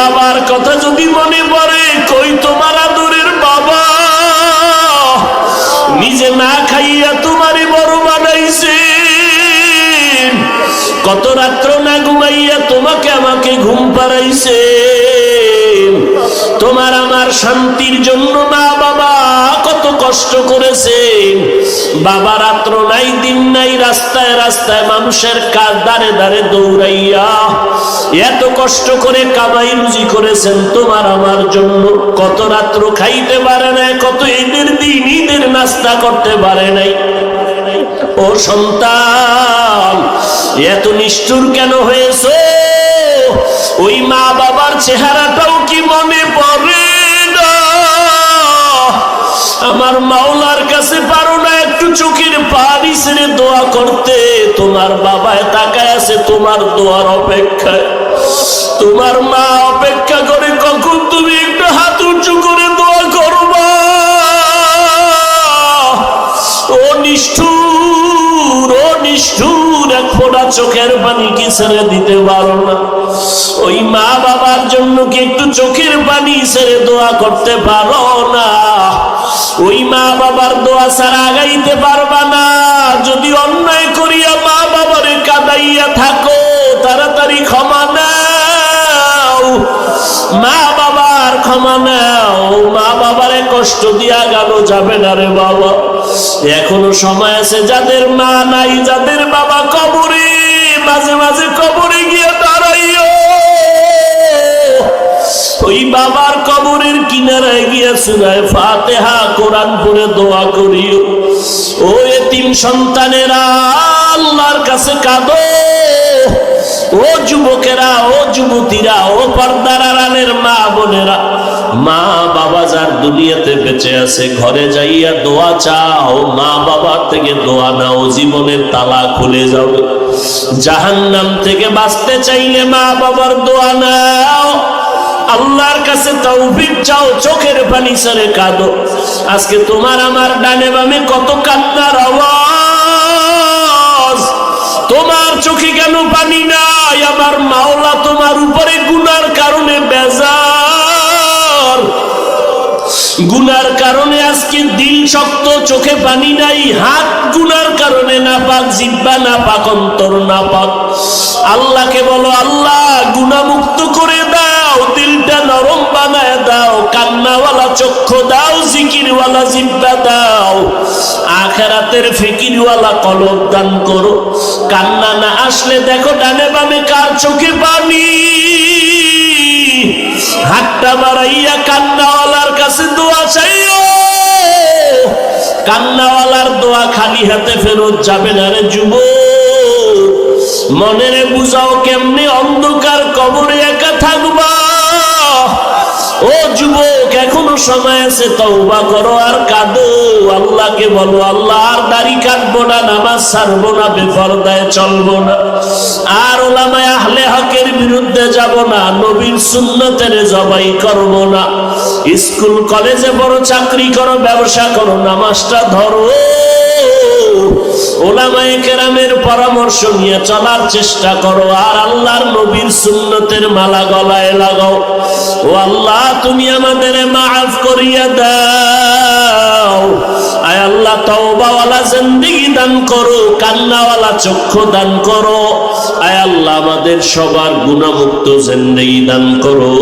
বাবার কথা যদি মনে পড়ে, কই তোমার আদরের বাবা? নিজে না খাইয়া তোমারে বড় বানাইছে। কত রাত্র না ঘুমাইয়া তোমাকে আমাকে ঘুম পাড়াইছে। তোমার আমার শান্তির জন্য মা বাবা কত কষ্ট করেছে বাবা রাত্র নাই, দিন নাই, রাস্তায় রাস্তায় মানুষের কাজ দাঁড়ে দাঁড়ে দৌড়াইয়া এত কষ্ট করে কামাই রুজি করেছেন তোমার আমার জন্য। কত রাত্র খাইতে পারে না কত ঈদের দিন, ঈদের নাস্তা করতে পারে নাই। ও সন্তান, এত নিষ্ঠুর কেন হয়েছে? ওই মা বাবার চেহারাটাও কি মনে পড়ে না? আমার একটু চোখের পানি ছেড়ে দোয়া করতে। তোমার বাবায় তাকায় আছে, তোমার দোয়ার অপেক্ষায়। তোমার মা অপেক্ষা করে, কখন তুমি একটু হাত উঁচু করে দোয়া করবা? ও নিষ্ঠুর ও নিষ্ঠুর, এক ফোঁটা চোখের পানি কি ছেড়ে দিতে পারো না? ওই মা বাবার জন্য কি একটু চোখের পানি ছেড়ে দোয়া করতে পারো না? ওই মা বাবার দোয়া ছাড়া আগাইতে পারবা না। যদি অন্যায় করিয়া মা বাবারে কাদাইয়া থাকো, তাড়াতাড়ি ক্ষমা নাও। মা বাবার ক্ষমা নাও। মা বাবারে কষ্ট দিয়া গেল যাবে না রে বাবা। এখনও সময় আছে, যাদের মা নাই, যাদের বাবা কবরে, মাঝে মাঝে বাবার কবরের কিনারায় গিয়ে সুরায় ফাতেহা কোরআন পড়ে দোয়া করিও ও এতিম সন্তানেরা, আল্লাহর কাছে কাঁদো। ও যুবকেরা, ও যুবতীরা, ও পর্দার আড়ালের মা বোনেরা, মা বাবা যার দুনিয়াতে বেঁচে আছে, ঘরে যাইয়া দোয়া চাও, মা বাবার থেকে দোয়া নাও, জীবনের তালা খুলে যাবে জাহান্নাম থেকে বাঁচতে চাইলে মা বাবার দোয়া নাও। আল্লাহর কাছে তৌফিক চাও, চোখের পানি সরে কাঁদো। আজকে তোমার আমার ডানে বামে কত কান্নার আওয়াজ। তোমার চোখে কেন পানি নাই? আমার মাওলা তোমার উপরে গুনার কারণে বেজার। গুনার কারণে আজকে দিল শক্ত, চোখে পানি নাই, হাত গুনার কারণে না পাক জিব্বা না পাক অন্তর না পাক আল্লাহকে বলো, আল্লাহ গুনামুক্ত করে দাও। কান্নাওয়ালা চক্ষু দাও, জিকিরওয়ালা জিব্বা দাও। আখেরাতের ফিকিরওয়ালা কলব দান করো। কান্না না আসলে দেখো ডানে বামে কার চোখে পানি। হাতটা বাড়াইয়া কান্নাওয়ালার কাছে দোয়া চাইও। কান্নাওয়ালার দোয়া খালি হাতে ফেরত যাবে না রে যুব। মনেরে বুঝাও কেমনে অন্ধকার কবরে একা থাকবা। ও যুবক, এখনও সময় আছে, তওবা করো আর কাঁদো। আল্লাহকে বলো, আল্লাহ, আর দাড়ি কাটবো না, নামাজ ছাড়বো না বেফরদায় চলবো না। আর ওলামায় আহলে হকের বিরুদ্ধে যাব না, নবীর সুন্নতের জবাই করব না। স্কুল, কলেজে বড় চাকরি করো, ব্যবসা করো, নামাজটা ধরো। ওলামায়ে কেরামের পরামর্শ নিয়ে চলার চেষ্টা করো, আর আল্লাহর নবীর সুন্নতের মালা গলায় লাগাও। ও আল্লাহ, তুমি আমাদের মাফ করিয়া দাও। আয় আল্লাহ, তওবাওয়ালা জিন্দেগি দান করো, কান্নাওয়ালা চক্ষু দান করো। আয় আল্লাহ, আমাদের সবার গুণামুক্ত জিন্দেগি দান করো।